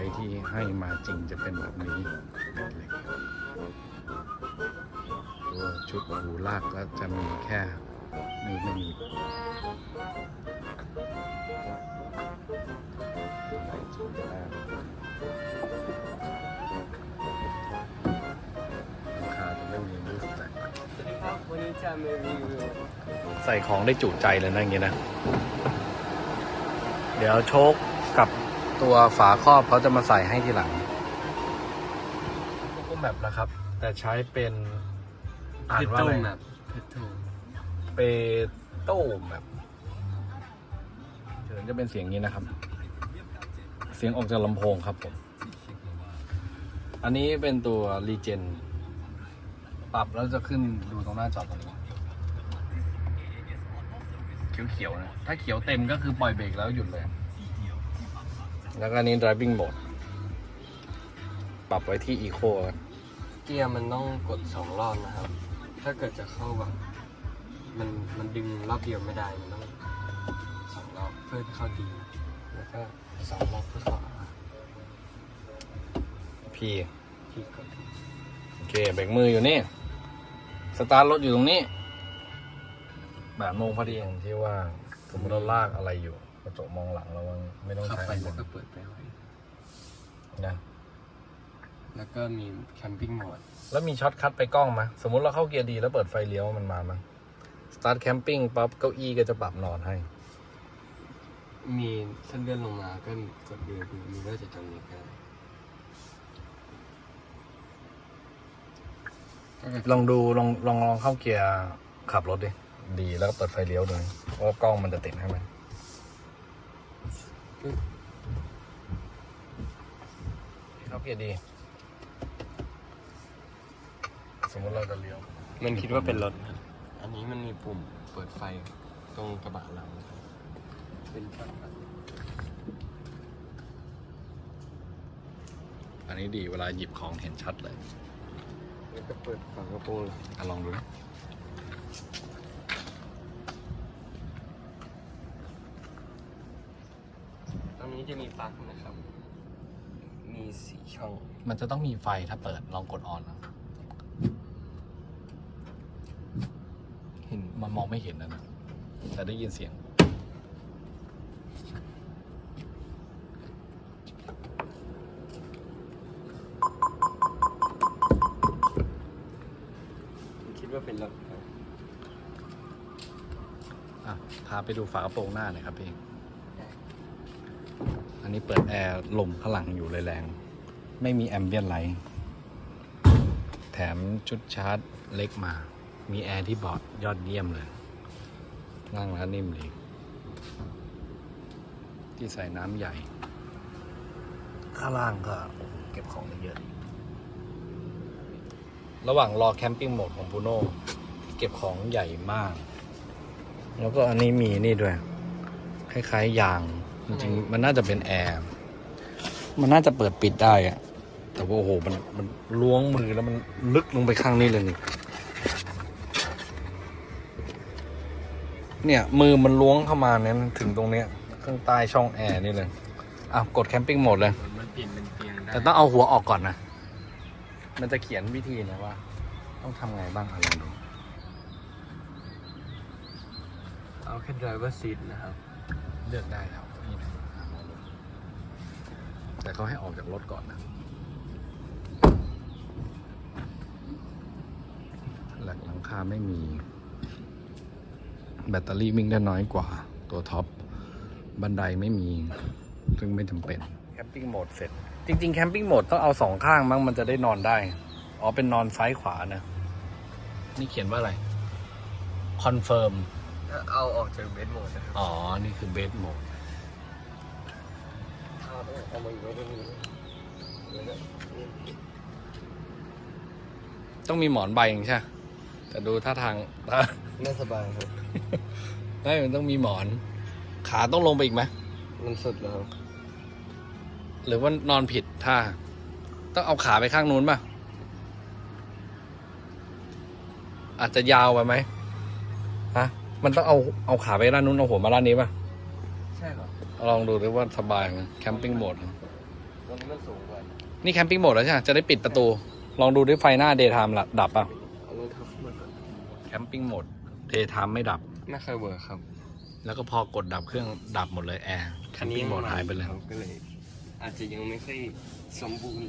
ต์ที่ให้มาจริงจะเป็นแบบนี้ตัวชุดหูลากก็จะมีแค่มีไม่มีอะไรจริงแรกราคาจะไม่มีมารีวิวใส่ของได้จุใจเลยนะอย่างงี้นะ เดี๋ยวโชคกับ ตัวฝาครอบเขาจะมาใส่ให้ทีหลังก็แบบนะครับ แต่ใช้เป็นอ่านว่าอะไรแบบเพชรโทเปโต้แบบเสียงจะเป็นเสียงนี้นะครับ เสียงออกจากลำโพงครับผม อันนี้เป็นตัวรีเจนปรับแล้วจะขึ้นดูตรงหน้าจอตรงนี้เขียวๆนะ ถ้าเขียวเต็มก็คือปล่อยเบรกแล้วหยุดเลย แล้วก็อันนี้ driving mode ปรับไว้ที่ eco ครับเกียร์มันต้องกดสองรอบนะครับ ถ้าเกิดจะเข้าแบบมันมันดึงรอบเดียวไม่ได้ มันต้องสองรอบเพื่อให้เข้าดี แล้วก็สองรอบเพื่อเข้าพี่ที่กดโอเคเบรกมืออยู่นี่ สตาร์ทรถอยู่ตรงนี้แบบโมงพอดีอย่างที่ว่าสมมติเราลากอะไรอยู่ กระจกมองหลังเราไม่ต้องขับใช้ไปข้างบแล้วนก็เปิดไปไว้นะแล้วก็มีแคมปิ้งโหมดแล้วมีช็อตคัทไปกล้องไหมสมมุติเราเข้าเกียร์ดีแล้วเปิดไฟเลี้ยวมันมาไหมสตาร์ทแคมปิ้งปั๊บเก้าอี้ก็จะปรับนอนให้ มีเส้นเลื่อนลงมาก็กดเรือดูมีว่าจะจำนี้ก็ได้ลองดูลองลองลองเข้าเกียร์ขับรถดิ ดีแล้วก็เปิดไฟเลี้ยวดูเพราะว่ากล้องมันจะติดให้ไห มเข้าเกียร์ดี สมมติเราจะเลี้ยว มันคิดว่าเป็นรถครับอันนี้มันมีปุ่มเปิดไฟตรงกระบะหลังนะครับเป็นฝั่งหลังอันนี้ดีเวลาหยิบของเห็นชัดเลยแล้วก็เปิดฝั่งกระโปรงหลังอะลองดูนะ ตรง นี้จะมีปลั๊กนะครับ มีสี่ช่อง มันจะต้องมีไฟถ้าเปิดลองกดออนนะเห็นมันมองไม่เห็นนะนะแต่ได้ยินเสียง คิดว่าเป็นรถครับอะพาไปดูฝากระโปรงหน้าหน่อยครับพี่อั นี้เปิดแอร์ลมข้างหลังอยู่เลยแรง ไม่มีแอมเบียนไลท์แถมชุดชาร์จเล็กมา มีแอร์ที่เบาะยอดเยี่ยมเลย นั่งแล้วนิ่มดีที่ใส่น้ำใหญ่ ข้างล่างก็เก็บของได้เยอะ ระหว่างรอแคมปิ้งโหมดของ b ูโน่เก็บของใหญ่มาก แล้วก็อันนี้มีนี่ด้วย คล้ายๆยาง จริงๆมันน่าจะเป็นแอร์มันน่าจะเปิดปิดได้อะแต่ว่าโอ้โหมันมันล้วงมือแล้วมันลึกลงไปข้างนี้เลยนี่เนี่ยมือมันล้วงเข้ามาเนี่ยถึงตรงเนี้ยข้างใต้ช่องแอร์นี่เลยอะกดแคมปิ้งโหมดเลย มันเปลี่ยนเป็นเตียงได้แต่ต้องเอาหัวออกก่อนนะ มันจะเขียนวิธีนะว่า ต้องทำไงบ้างอะลองดู เอาแค่ driver seat นะครับ เลือกได้แล้วนี่นะ แต่เขาให้ออกจากรถก่อนนะหลักหลังคาไม่มี แบตเตอรี่วิ่งได้น้อยกว่า ตัวท็อป บันไดไม่มี ซึ่งไม่จำเป็น แคมปิ้งโหมดเสร็จ จริง ๆ แคมปิ้งโหมดต้องเอาสองข้างมั้งมันจะได้นอนได้ อ๋อ เป็นนอนซ้ายขวานะ นี่เขียนว่าอะไร คอนเฟิร์ม เอาออกจากเบสโหมดนะครับ อ๋อ นี่คือเบสโหมด เอาเอามาอยู่ไว้ ตรงนี้แล้วก็ต้องมีหมอนใบเองใช่ปะแต่ดูท่าทางถ้าไม่สบายครับไม่มันต้องมีหมอน ขาต้องลงไปอีกไหมมันสุดแล้วครับหรือว่านอนผิดท่า ต้องเอาขาไปข้างนู้นป่ะ อาจจะยาวไปไหมฮะ มันต้องเอาเอาขาไปด้านนู้นเอาหัวมาด้านนี้ป่ะใช่เหรอ ลองดูดิว่าสบายไหมแคมปิ้งโหมดโอ้รงนี้มันสูงกว่านี่แคมปิ้งโหมดแล้วใช่ไหมจะได้ปิดประตู ลองดูด้วยไฟหน้าเดย์ไทม์ดับป่ะเอารองเท้าขึ้นมาก่อนแคมปิ้งโหมดเดย์ไทม์ไม่ดับ ไม่เคยเวิร์คครับแล้วก็พอกดดับเครื่องดับหมดเลยแอร์แคมปิ้งโหมดหายไปเลยครับก็เลย อาจจะยังไม่ค่อยสมบูรณ์